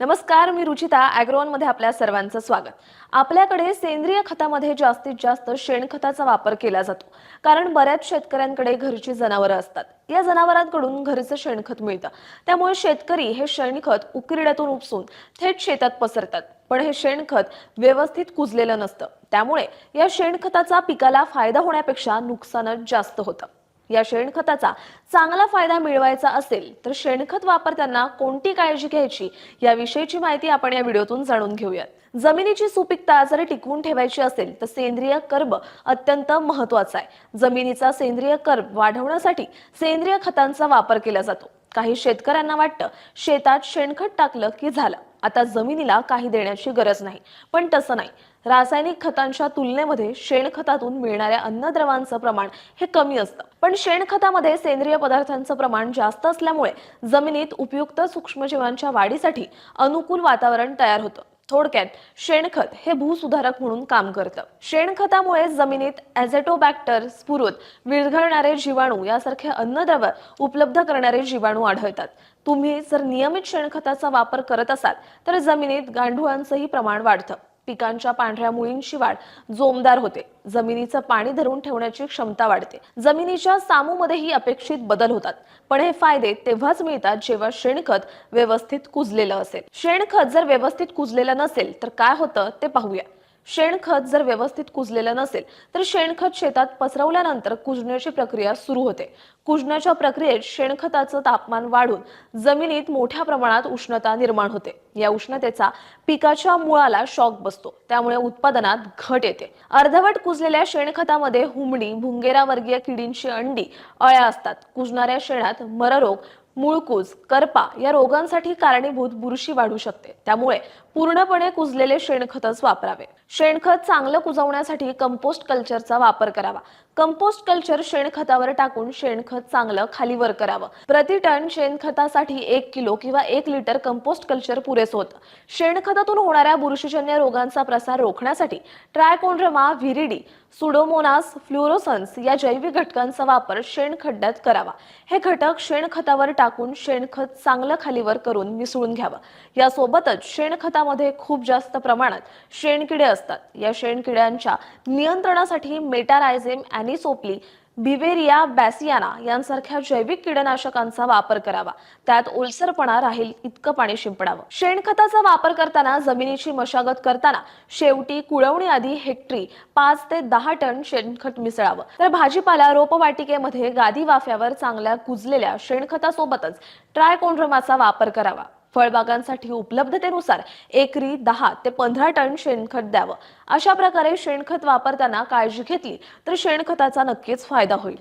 नमस्कार मी रुचिता अॅग्रोवनमध्ये आपल्या सर्वांचं स्वागत. आपल्याकडे सेंद्रिय खतामध्ये जास्तीत जास्त शेणखताचा वापर केला जातो कारण बऱ्याच शेतकऱ्यांकडे घरची जनावरं असतात. या जनावरांकडून घरचं शेणखत मिळतं. त्यामुळे शेतकरी हे शेणखत उकिरड्यातून उपसून थेट शेतात पसरतात. पण हे शेणखत व्यवस्थित कुजलेलं नसतं. त्यामुळे या शेणखताचा पिकाला फायदा होण्यापेक्षा नुकसानच जास्त होतं. या शेणखताचा चांगला फायदा मिळवायचा असेल तर शेणखत वापरताना कोणती काळजी घ्यायची याविषयीची माहिती आपण या व्हिडिओतून जाणून घेऊयात. जमिनीची सुपीकता जर टिकवून ठेवायची असेल तर सेंद्रिय कर्ब अत्यंत महत्त्वाचा आहे. जमिनीचा सेंद्रिय कर्ब वाढवण्यासाठी सेंद्रिय खतांचा वापर केला जातो. काही शेतकऱ्यांना वाटतं शेतात शेणखत टाकलं की झालं. आता जमिनीला काही देण्याची गरज नाही. पण तसं नाही. रासायनिक खतांच्या तुलनेमध्ये शेणखतातून मिळणाऱ्या अन्नद्रवांचं प्रमाण हे कमी असतं. पण शेणखतामध्ये सेंद्रिय पदार्थांचं प्रमाण जास्त असल्यामुळे जमिनीत उपयुक्त सूक्ष्मजीवांच्या वाढीसाठी अनुकूल वातावरण तयार होतं. थोडक्यात शेणखत हे भूसुधारक म्हणून काम करतं. शेणखतामुळे जमिनीत ॲझेटोबॅक्टर स्फुरत विरघळणारे जीवाणू यासारखे अन्नद्रव्य उपलब्ध करणारे जीवाणू आढळतात. तुम्ही जर नियमित शेणखताचा वापर करत असाल तर जमिनीत गांडुळांचंही प्रमाण वाढतं. पिकांच्या पांढऱ्या मुळींची वाढ जोमदार होते. जमिनीचं पाणी धरून ठेवण्याची क्षमता वाढते. जमिनीच्या सामूमध्येही अपेक्षित बदल होतात. पण हे फायदे तेव्हाच मिळतात जेव्हा शेणखत व्यवस्थित कुजलेलं असेल. शेणखत जर व्यवस्थित कुजलेलं नसेल तर काय होतं ते पाहूया. शेणखत जर व्यवस्थित कुजलेलं नसेल तर शेणखत शेतात पसरवल्यानंतर कुजण्याची प्रक्रिया सुरू होते. कुजण्याच्या प्रक्रियेत शेणखताचं तापमान वाढून जमिनीत मोठ्या प्रमाणात उष्णता निर्माण होते. या उष्णतेचा पिकाच्या मुळाला शॉक बसतो. त्यामुळे उत्पादनात घट येते. अर्धवट कुजलेल्या शेणखतामध्ये हुमणी भुंगेरा वर्गीय किडींची अंडी अळ्या असतात. कुजणाऱ्या शेणात मररोग मुळकूज करपा या रोगांसाठी कारणीभूत बुरशी वाढू शकते. त्यामुळे पूर्णपणे कुजलेले शेणखतच वापरावे. शेणखत चांगलं कुजवण्यासाठी कंपोस्ट कल्चरचा वापर करावा. कंपोस्ट कल्चर शेणखतावर टाकून शेणखत चांगलं खालीवर करावं. प्रति टन शेणखतासाठी एक किलो किंवा एक लिटर कंपोस्ट कल्चर पुरेसं होतं. शेणखतातून होणाऱ्या बुरशीजन्य रोगांचा प्रसार रोखण्यासाठी ट्रायकोंड्रमा व्हिरिडी सुडोमोनास फ्लुरोसन्स या जैविक घटकांचा वापर शेणखड्ड्यात करावा. हे घटक शेणखतावर टाक टाकून शेणखत चांगलं खालीवर करून मिसळून घ्यावं. यासोबतच शेणखतामध्ये खूप जास्त प्रमाणात शेणकिडे असतात. या शेणकिड्यांच्या नियंत्रणासाठी मेटारायझेम अॅनिसोपली बिवेरिया बॅसियाना यांसारख्या जैविक कीडनाशकांचा वापर करावा. त्यात ओलसरपणा राहील इतकं पाणी शिंपडावं. शेणखताचा वापर करताना जमिनीची मशागत करताना शेवटी कुळवणी आधी हेक्टरी पाच ते दहा टन शेणखत मिसळावं. तर भाजीपाला रोपवाटिकेमध्ये गादी वाफ्यावर चांगल्या कुजलेल्या शेणखतासोबतच ट्रायकोंड्रमाचा वापर करावा. फळबागांसाठी उपलब्धतेनुसार एकरी दहा ते पंधरा टन शेणखत द्यावं. अशा प्रकारे शेणखत वापरताना काळजी घेतली तर शेणखताचा नक्कीच फायदा होईल.